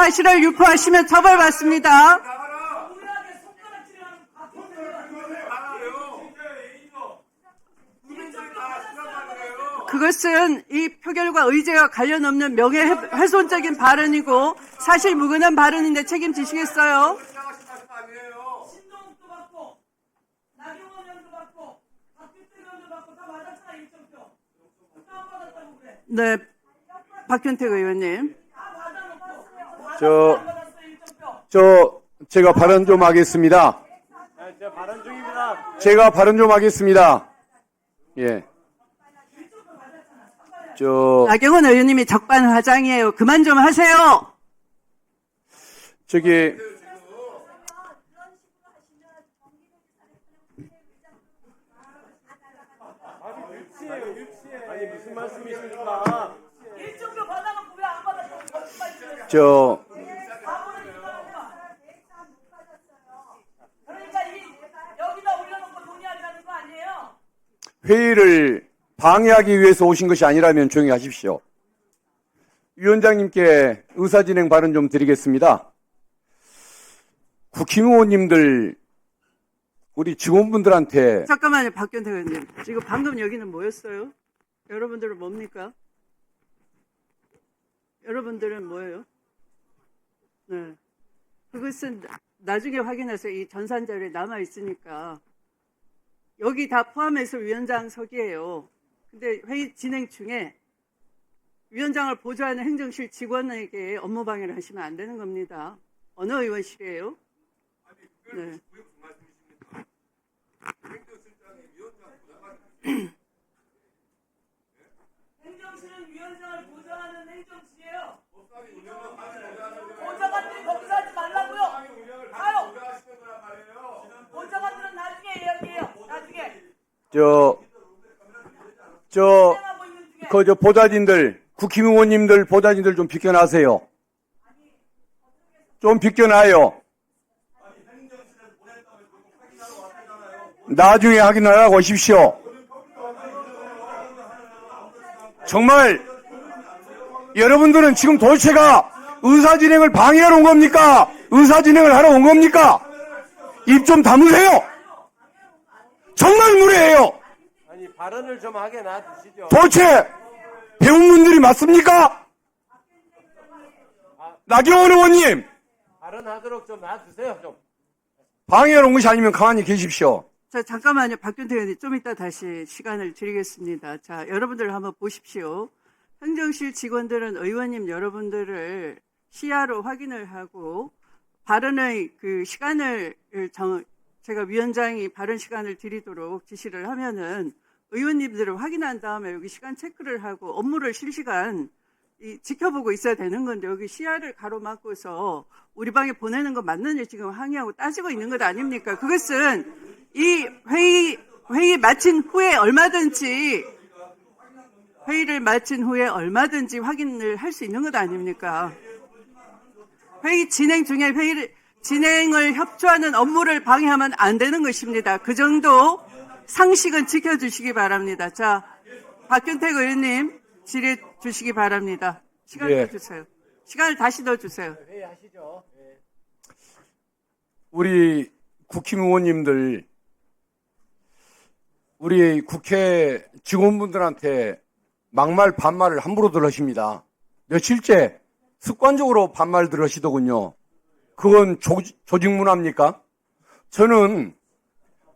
사실을 유포하시면 처벌받습니다. 그것은 이 표결과 의제와 관련 없는 명예훼손적인 발언이고 사실 무근한 발언인데 책임지시겠어요? 신동욱도 받고 나경원 의원도 받고 박규태 의원도 받고 다 맞았잖아 1점표. 누가 안 받았다고 그래? 네, 박현택 의원님. 저- 안 받았어 1점표. 저 제가 발언 좀 하겠습니다. 제가 발언 중입니다. 제가 발언 좀 하겠습니다. 예. 저 나경원 의원님이 적반하장이에요. 그만 좀 하세요. 저기 아니 무슨 말씀이십니까? 1점표 받아놓고 왜 안 받았다고 거짓말 치면서 저 바보는 이거구나. 그러니까 이 여기다 올려놓고 논의하자는 거 아니에요? 회의를 방해하기 위해서 오신 것이 아니라면 조용히 하십시오. 위원장님께 의사진행 발언 좀 드리겠습니다. 국힘의원님들 우리 직원분들한테 잠깐만요, 박현택 의원님. 지금 방금 여기는 뭐였어요? 여러분들은 뭡니까? 여러분들은 뭐예요? 네. 그것은 나- 나중에 확인해서 이 전산 자료에 남아 있으니까 여기 다 포함해서 위원장석이에요. 근데 회의 진행 중에 위원장을 보좌하는 행정실 직원에게 업무 방해를 하시면 안 되는 겁니다. 어느 의원실이에요? 네. 행정실은 위원장을 보좌하는 행정실이에요. 보좌관들이 거기서 하지 말라고요. 가요. 보좌관들은 나중에 이야기해요. 나중에. 저, 저. 그, 저, 보좌진들, 국힘의원님들, 보좌진들 좀 비켜나세요. 좀 비켜나요. 나중에 확인하라고 하십시오. 정말, 여러분들은 지금 도대체가 의사진행을 방해하러 온 겁니까? 의사진행을 하러 온 겁니까? 입좀 다무세요! 정말 무례해요! 아니 발언을 좀 하게 놔두시죠. 도대체 배운 분들이 맞습니까? 나경원 의원님 발언하도록 좀 놔두세요 좀. 방해하러 온 것이 아니면 가만히 계십시오. 자, 잠깐만요. 박균태 의원님, 좀 이따 다시 시간을 드리겠습니다. 자, 여러분들 한번 보십시오. 행정실 직원들은 의원님 여러분들을 시야로 확인을 하고, 발언의 그 시간을 정, 제가 위원장이 발언 시간을 드리도록 지시를 하면은 의원님들을 확인한 다음에 여기 시간 체크를 하고 업무를 실시간 이 지켜보고 있어야 되는 건데 여기 시야를 가로막고서 우리 방에 보내는 거 맞느냐 지금 항의하고 따지고 있는 것 아닙니까? 그것은 이 회의 회의 마친 후에 얼마든지 회의를 마친 후에 얼마든지 확인을 할 수 있는 것 아닙니까? 회의 진행 중에 회의를 진행을 협조하는 업무를 방해하면 안 되는 것입니다. 그 정도 상식은 지켜주시기 바랍니다. 자, 박균택 의원님 질의 주시기 바랍니다. 시간 예. 더 주세요. 시간을 다시 더 주세요. 회의하시죠. 예. 우리 국힘의원님들, 우리 국회 직원분들한테 막말 반말을 함부로들 하십니다. 며칠째 습관적으로 반말들 하시더군요. 그건 조, 조직 문화입니까? 저는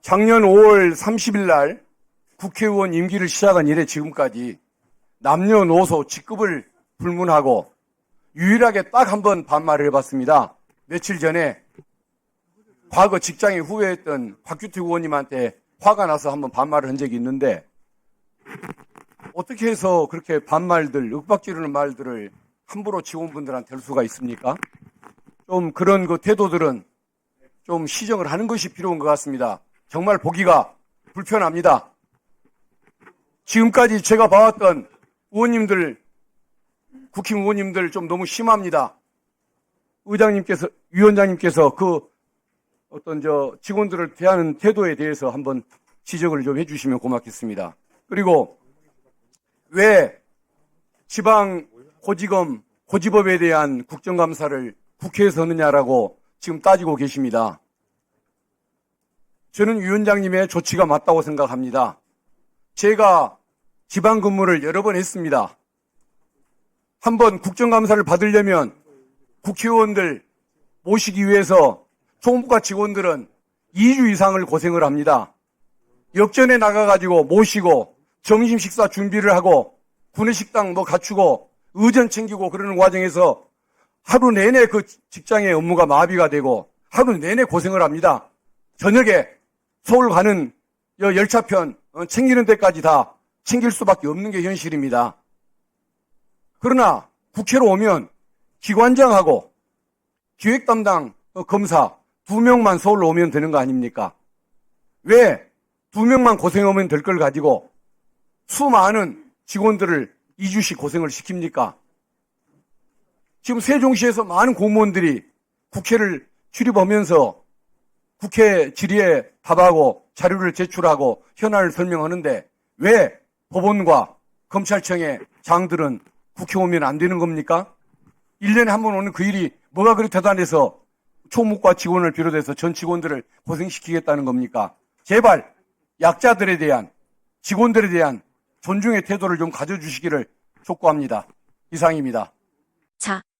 작년 5월 30일 날 국회의원 임기를 시작한 이래 지금까지 남녀노소 직급을 불문하고 유일하게 딱 한 번 반말을 해봤습니다. 며칠 전에 과거 직장에 후회했던 박규태 의원님한테 화가 나서 한번 반말을 한 적이 있는데 어떻게 해서 그렇게 반말들, 윽박지르는 말들을 함부로 직원분들한테 할 수가 있습니까? 좀 그런 그 태도들은 좀 시정을 하는 것이 필요한 것 같습니다. 정말 보기가 불편합니다. 지금까지 제가 봐왔던 의원님들, 국힘 의원님들 좀 너무 심합니다. 의장님께서, 위원장님께서 그 어떤 저 직원들을 대하는 태도에 대해서 한번 지적을 좀 해주시면 고맙겠습니다. 그리고 왜 지방 고지검 고지법에 대한 국정감사를 국회에서 하느냐라고 지금 따지고 계십니다. 저는 위원장님의 조치가 맞다고 생각합니다. 제가 지방 근무를 여러 번 했습니다. 한번 국정감사를 받으려면 국회의원들 모시기 위해서 총무과 직원들은 2주 이상을 고생을 합니다. 역전에 나가가지고 모시고 점심 식사 준비를 하고 구내식당 뭐 갖추고 의전 챙기고 그러는 과정에서 하루 내내 그 직장의 업무가 마비가 되고 하루 내내 고생을 합니다. 저녁에 서울 가는 여 열차편 어, 챙기는 데까지 다 챙길 수밖에 없는 게 현실입니다. 그러나 국회로 오면 기관장하고 기획 담당 어, 검사 두 명만 서울로 오면 되는 거 아닙니까? 왜 두 명만 고생하면 될 걸 가지고 수많은 직원들을 2주씩 고생을 시킵니까? 지금 세종시에서 많은 공무원들이 국회를 출입하면서 국회 질의에 답하고 자료를 제출하고 현안을 설명하는데 왜 법원과 검찰청의 장들은 국회 오면 안 되는 겁니까? 1년에 한 번 오는 그 일이 뭐가 그리 대단해서 총무과 직원을 비롯해서 전 직원들을 고생시키겠다는 겁니까? 제발 약자들에 대한 직원들에 대한 존중의 태도를 좀 가져주시기를 촉구합니다. 이상입니다. 자,